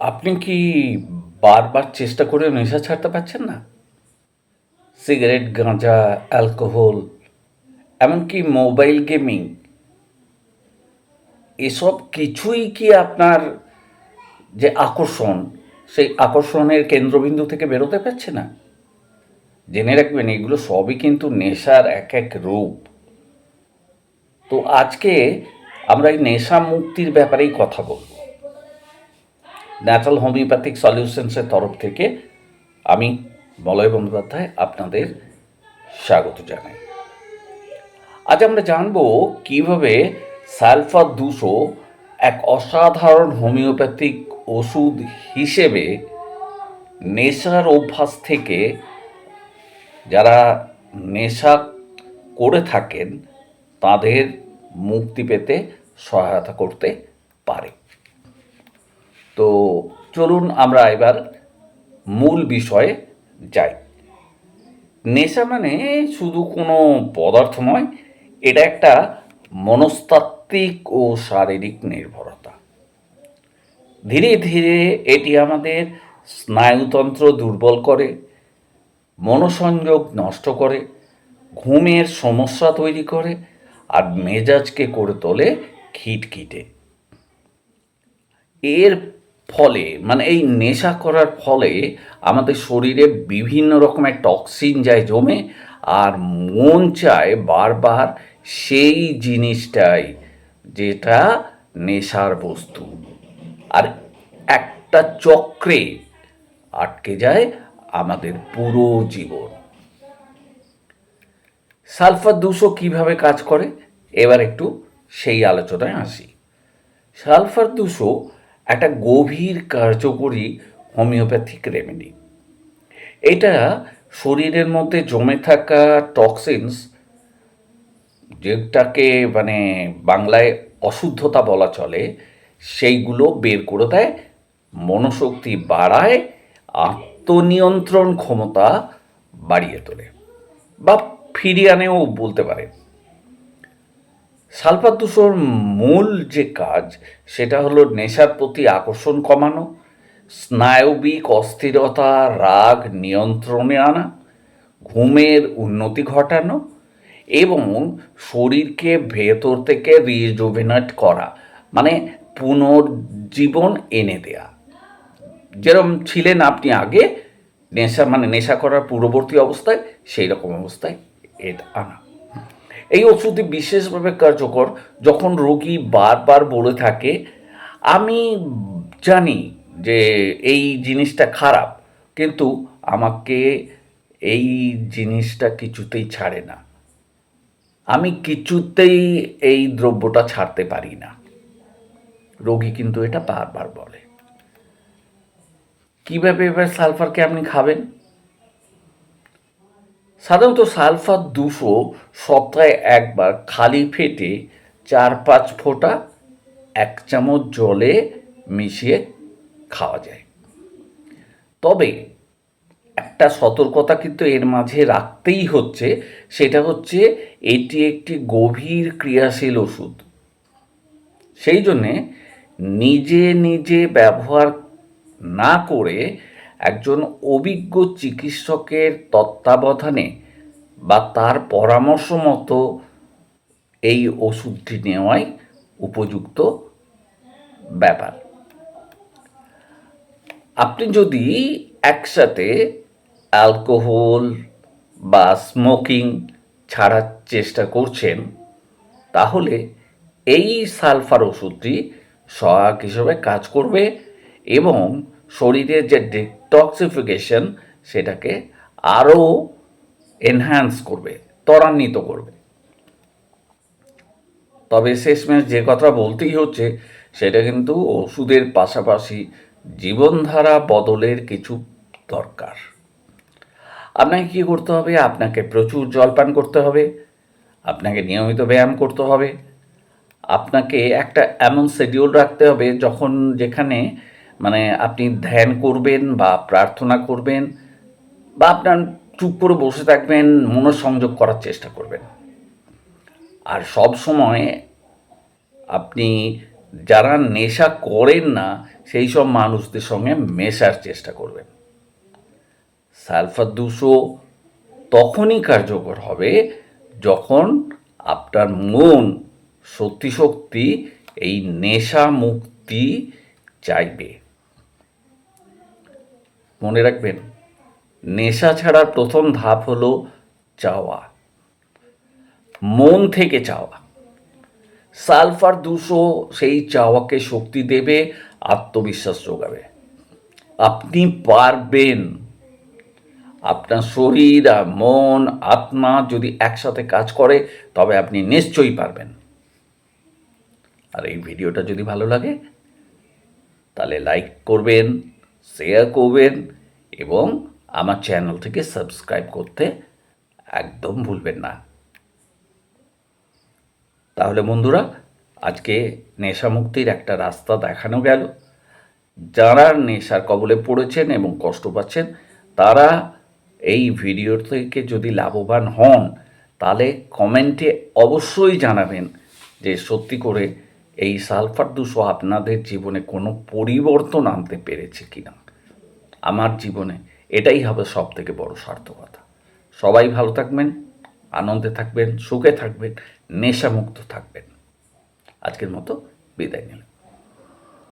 আপনি কি বারবার চেষ্টা করে নেশা ছাড়তে পারছেন না? সিগারেট, গাঁজা, অ্যালকোহল, এমনকি মোবাইল গেমিং, এসব কিছুই কি আপনার যে আকর্ষণ, সেই আকর্ষণের কেন্দ্রবিন্দু থেকে বেরোতে পারছে না? জেনে রাখবেন, এগুলো সবই কিন্তু নেশার এক এক রূপ। তো আজকে আমরা এই নেশা মুক্তির ব্যাপারেই কথা বলব। ন্যাচারাল হোমিওপ্যাথিক সলিউশনসের তরফ থেকে আমি বলয় বন্দ্যোপাধ্যায় আপনাদের স্বাগত জানাই। আজ আমরা জানব কীভাবে সালফার দুশো এক অসাধারণ হোমিওপ্যাথিক ওষুধ হিসেবে নেশার অভ্যাস থেকে যারা নেশা করে থাকেন, তাদের মুক্তি পেতে সহায়তা করতে পারে। তো চলুন আমরা এবার মূল বিষয়ে যাই। নেশা মানে শুধু কোনো পদার্থ নয়, এটা একটা মনস্তাত্ত্বিক ও শারীরিক নির্ভরতা। ধীরে ধীরে এটি আমাদের স্নায়ুতন্ত্র দুর্বল করে, মনোসংযোগ নষ্ট করে, ঘুমের সমস্যা তৈরি করে আর মেজাজকে করে তোলে খিটখিটে। এর ফলে মানে এই নেশা করার ফলে আমাদের শরীরে বিভিন্ন রকমের টক্সিন যায় জমে আর মন চায় বারবার সেই জিনিসটাই যেটা নেশার বস্তু। আর একটা চক্রে আটকে যায় আমাদের পুরো জীবন। সালফার দুশো কীভাবে কাজ করে? এবার একটু সেই আলোচনায় আসি। সালফার দুশো একটা গভীর কার্যকরী হোমিওপ্যাথিক রেমেডি এটা শরীরের মধ্যে জমে থাকা টক্সিনস যেটাকে মানে বাংলায় অশুদ্ধতা বলা চলে, সেইগুলো বের করে দেয়, মনোশক্তি বাড়ায়, আত্মনিয়ন্ত্রণ ক্ষমতা বাড়িয়ে তোলে। বা ফিরিয়ে আনেও বলতে পারেন। সালফার দুশোর মূল যে কাজ, সেটা হলো নেশার প্রতি আকর্ষণ কমানো, স্নায়বিক অস্থিরতা, রাগ নিয়ন্ত্রণে আনা, ঘুমের উন্নতি ঘটানো এবং শরীরকে ভেতর থেকে রিজুভেনেট করা মানে পুনর্জীবন এনে দেয়া। যেরকম ছিলেন আপনি আগে, নেশা মানে নেশা করার পূর্ববর্তী অবস্থায় সেই রকম অবস্থায় এটা আনা। এই ওষুধটি বিশেষভাবে কার্যকর যখন রোগী বারবার বলে থাকে, আমি জানি যে এই জিনিসটা খারাপ, কিন্তু আমাকে এই জিনিসটা কিছুতেই ছাড়ে না। আমি কিছুতেই এই দ্রব্যটা ছাড়তে পারি না। রোগী কিন্তু এটা বারবার বলে। কীভাবে এবার সালফারকে আপনি খাবেন? সাধারণত সালফার দুশো সপ্তাহে একবার খালি ফেটে চার পাঁচ ফোঁটা এক চামচ জলে মিশিয়ে খাওয়া যায়। তবে একটা সতর্কতা কিন্তু এর মাঝে রাখতেই হচ্ছে, সেটা হচ্ছে এটি একটি গভীর ক্রিয়াশীল ওষুধ। সেই জন্যে নিজে নিজে ব্যবহার না করে একজন অভিজ্ঞ চিকিৎসকের তত্ত্বাবধানে বা তার পরামর্শ মতো এই ওষুধটি নেওয়াই উপযুক্ত ব্যাপার। আপনি যদি একসাথে অ্যালকোহল বা স্মোকিং ছাড়ার চেষ্টা করছেন, তাহলে এই সালফার ওষুধটি সহায়ক হিসেবে কাজ করবে এবং শরীরের যে ডিটক্সিফিকেশন সেটাকে আরও এনহ্যান্স করবে, ত্বরান্বিত করবে। তবে শেষমেশ যে কথা বলতেই হচ্ছে, সেটা কিন্তু ওষুধের পাশাপাশি জীবনধারা বদলের কিছু দরকার। আপনাকে কী করতে হবে? আপনাকে প্রচুর জলপান করতে হবে, আপনাকে নিয়মিত ব্যায়াম করতে হবে, আপনাকে একটা এমন শিডিউল রাখতে হবে যখন যেখানে মানে আপনি ধ্যান করবেন বা প্রার্থনা করবেন বা আপনার চুপ করে বসে থাকবেন, মনোসংযোগ করার চেষ্টা করবেন। আর সব সময় আপনি যারা নেশা করেন না, সেই সব মানুষদের সঙ্গে মেশার চেষ্টা করবেন। সালফার দুশো তখনই কার্যকর হবে যখন আপনার মন সত্যি সত্যি এই নেশা মুক্তি চাইবে। মনে রাখবেন, নেশা ছাড়ার প্রথম ধাপ হলো চাওয়া। মন থেকে চাওয়া। সালফার দুশো সেই চাওয়াকে শক্তি দেবে, আত্মবিশ্বাস যোগাবে। আপনি পারবেন। আপনার শরীর আর মন, আত্মা যদি একসাথে কাজ করে, তবে আপনি নিশ্চয়ই পারবেন। আর এই ভিডিওটা যদি ভালো লাগে, তাহলে লাইক করবেন শেয়ার করবেন এবং আমার চ্যানেল থেকে সাবস্ক্রাইব করতে একদম ভুলবেন না। তাহলে বন্ধুরা, আজকে নেশামুক্তির একটা রাস্তা দেখানো গেল। যারা নেশার কবলে পড়েছেন এবং কষ্ট পাচ্ছেন, তারা এই ভিডিও থেকে যদি লাভবান হন, তাহলে কমেন্টে অবশ্যই জানাবেন যে সত্যি করে এই সালফার দুশো আপনাদের জীবনে কোনো পরিবর্তন আনতে পেরেছে কি না আমার জীবনে এটাই হবে সব থেকে বড় সার্থকতা। সবাই ভালো থাকবেন, আনন্দে থাকবেন, সুখে থাকবেন, নেশামুক্ত থাকবেন। আজকের মতো বিদায় নিলাম।